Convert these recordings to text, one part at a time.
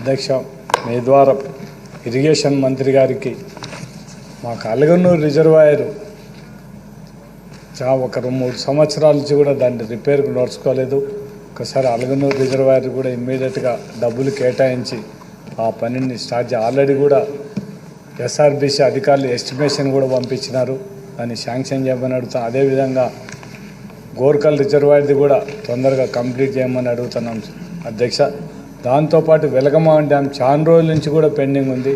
అధ్యక్ష మీ ద్వారా ఇరిగేషన్ మంత్రి గారికి మాకు కలగనూరు రిజర్వాయర్ చా ఒక రెండు మూడు సంవత్సరాల నుంచి కూడా దాన్ని రిపేర్కు నడుచుకోలేదు. ఒకసారి అలగనూరు రిజర్వాయర్ కూడా ఇమ్మీడియట్గా డబ్బులు కేటాయించి ఆ పనిని స్టార్ట్ ఆల్రెడీ కూడా ఎస్ఆర్బీసీ అధికారులు ఎస్టిమేషన్ కూడా పంపించినారు. దాన్ని శాంక్షన్ చేయమని అడుగుతాం అదేవిధంగా గోర్కల్ రిజర్వాయర్ది కూడా తొందరగా కంప్లీట్ చేయమని అడుగుతున్నాం అధ్యక్ష. దాంతోపాటు వెలగమాన్ డ్యామ్ చాలా రోజుల నుంచి కూడా పెండింగ్ ఉంది.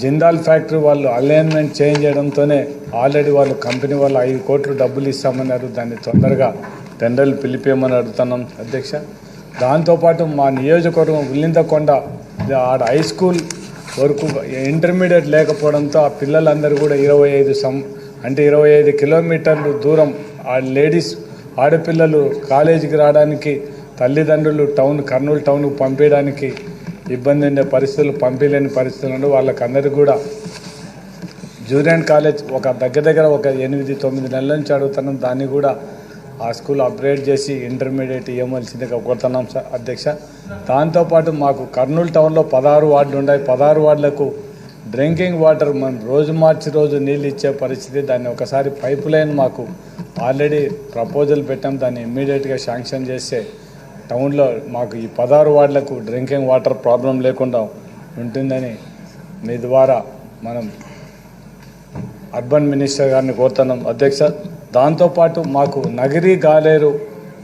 జిందాల్ ఫ్యాక్టరీ వాళ్ళు అలైన్మెంట్ చేంజ్ చేయడంతోనే ఆల్రెడీ వాళ్ళు కంపెనీ వాళ్ళు ఐదు కోట్లు డబ్బులు ఇస్తామన్నారు. దాన్ని తొందరగా టెండర్లు పిలిపేయమని అడుగుతున్నాం అధ్యక్ష. దాంతోపాటు మా నియోజకవర్గం ఉల్లిందకొండ ఆడ హై స్కూల్ వరకు ఇంటర్మీడియట్ లేకపోవడంతో ఆ పిల్లలందరూ కూడా ఇరవై ఐదు సం అంటే ఇరవై ఐదు కిలోమీటర్లు దూరం ఆ లేడీస్ ఆడపిల్లలు కాలేజీకి రావడానికి తల్లిదండ్రులు టౌన్ కర్నూలు టౌన్కు పంపించడానికి ఇబ్బంది ఉండే పరిస్థితులు పంపించలేని పరిస్థితులు వాళ్ళకి వాళ్ళకందరికీ కూడా జూనియర్ కాలేజ్ ఒక దగ్గర దగ్గర ఒక ఎనిమిది తొమ్మిది నెలల నుంచి అడుగుతున్నాం. దాన్ని కూడా ఆ స్కూల్ అప్గ్రేడ్ చేసి ఇంటర్మీడియట్ ఇవ్వవలసిందిగా కోరుతున్నాం సార్ అధ్యక్ష. దాంతోపాటు మాకు కర్నూలు టౌన్లో పదహారు వార్డులు ఉన్నాయి. పదహారు వార్డులకు డ్రింకింగ్ వాటర్ మనం రోజు మార్చి రోజు నీళ్ళు ఇచ్చే పరిస్థితి. దాన్ని ఒకసారి పైప్ లైన్ మాకు ఆల్రెడీ ప్రపోజల్ పెట్టాం. దాన్ని ఇమ్మీడియట్గా శాంక్షన్ చేస్తే టౌన్లో మాకు ఈ పదహారు వార్డులకు డ్రింకింగ్ వాటర్ ప్రాబ్లం లేకుండా ఉంటుందని మీ ద్వారా మనం అర్బన్ మినిస్టర్ గారిని కోరుతున్నాం. అధ్యక్ష దాంతోపాటు మాకు నగిరి గాలేరు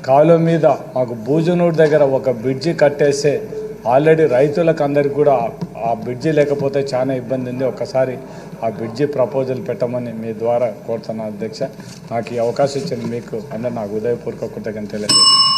కాలువ మీద మాకు భూజనూరు దగ్గర ఒక బ్రిడ్జి కట్టేస్తే ఆల్రెడీ రైతులకు అందరికీ కూడా ఆ- బ్రిడ్జి లేకపోతే చాలా ఇబ్బంది ఉంది. ఒకసారి ఆ బ్రిడ్జి ప్రపోజల్ పెట్టమని మీ ద్వారా కోరుతున్నాను అధ్యక్ష. నాకు ఈ అవకాశం ఇచ్చిన మీకు అందరు నాకు ఉదయపూర్వక కృతజ్ఞత తెలియజేస్తాను